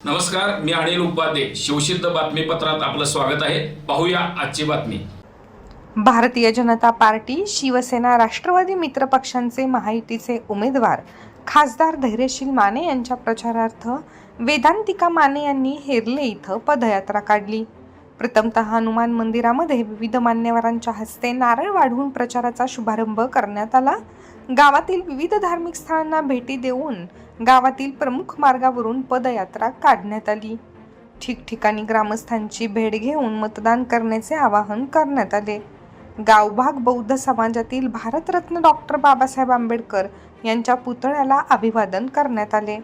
नमस्कार मी अनिल उपाध्ये. शिवसिद्ध बातमीपत्रात आपलं स्वागत आहे. पाहूया आजची बातमी. भारतीय जनता पार्टी शिवसेना राष्ट्रवादी मित्र पक्षांचे महायुतीचे उमेदवार खासदार धैर्यशील माने यांच्या प्रचारार्थ वेदांतिका माने यांनी हेरले इथं पदयात्रा काढली. प्रथमतः हनुमान मंदिरामध्ये विविध मान्यवरांच्या हस्ते नारळ वाढवून प्रचाराचा शुभारंभ करण्यात आला. गावातील विविध धार्मिक स्थळांना भेटी देऊन गावातील प्रमुख मार्गावरून पदयात्रा काढण्यात आली. ठिकठिकाणी ग्रामस्थांची भेट घेऊन मतदान करण्याचे आवाहन करण्यात आले. गावभाग बौद्ध समाजातील भारतरत्न डॉक्टर बाबासाहेब आंबेडकर यांच्या पुतळ्याला अभिवादन करण्यात आले.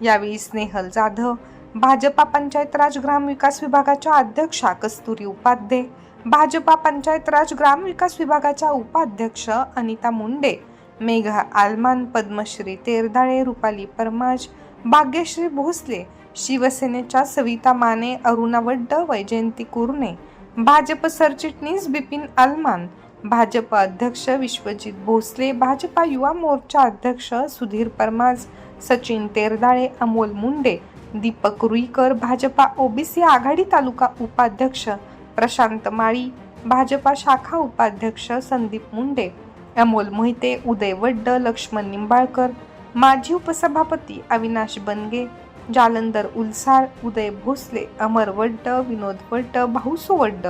यावेळी स्नेहल जाधव भाजपा पंचायत राज ग्राम विकास विभागाच्या अध्यक्षा कस्तुरी उपाध्ये भाजपा पंचायत राज ग्राम विकास विभागाच्या उपाध्यक्ष अनिता मुंडे मेघा आलमान पद्मश्री तेरदाळे रुपाली परमाज भाग्यश्री भोसले शिवसेनेच्या सविता माने अरुणा वड्ड वैजयंती कुरणे भाजप सरचिटणीस बिपिन आलमान भाजप अध्यक्ष विश्वजित भोसले भाजपा युवा मोर्चा अध्यक्ष सुधीर परमाज सचिन तेरदाळे अमोल मुंडे दीपक रुईकर भाजपा ओबीसी आघाडी तालुका उपाध्यक्ष प्रशांत माळी भाजपा शाखा उपाध्यक्ष संदीप मुंडे अमोल मोहिते उदय वड्ड लक्ष्मण निंबाळकर माजी उपसभापती अविनाश बनगे जालंधर उलसार उदय भोसले अमर वड्ड विनोद वड्ड भाऊसो वड्ड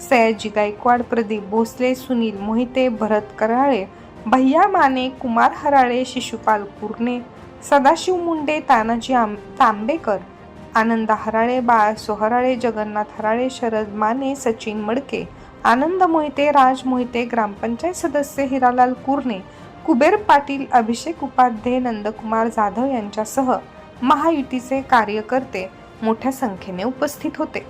सयाजी गायकवाड प्रदीप भोसले सुनील मोहिते भरत कराळे भैया माने कुमार हराळे शिशुपाल कुर्णे सदाशिव मुंडे तानाजी आम तांबेकर आनंद हराळे बाळ सोहराळे जगन्नाथ हराळे शरद माने सचिन मडके आनंद मोहिते राज मोहिते ग्रामपंचायत सदस्य हिरालाल कुर्णे कुबेर पाटील अभिषेक उपाध्ये नंदकुमार जाधव यांच्यासह महायुतीचे कार्यकर्ते मोठ्या संख्येने उपस्थित होते.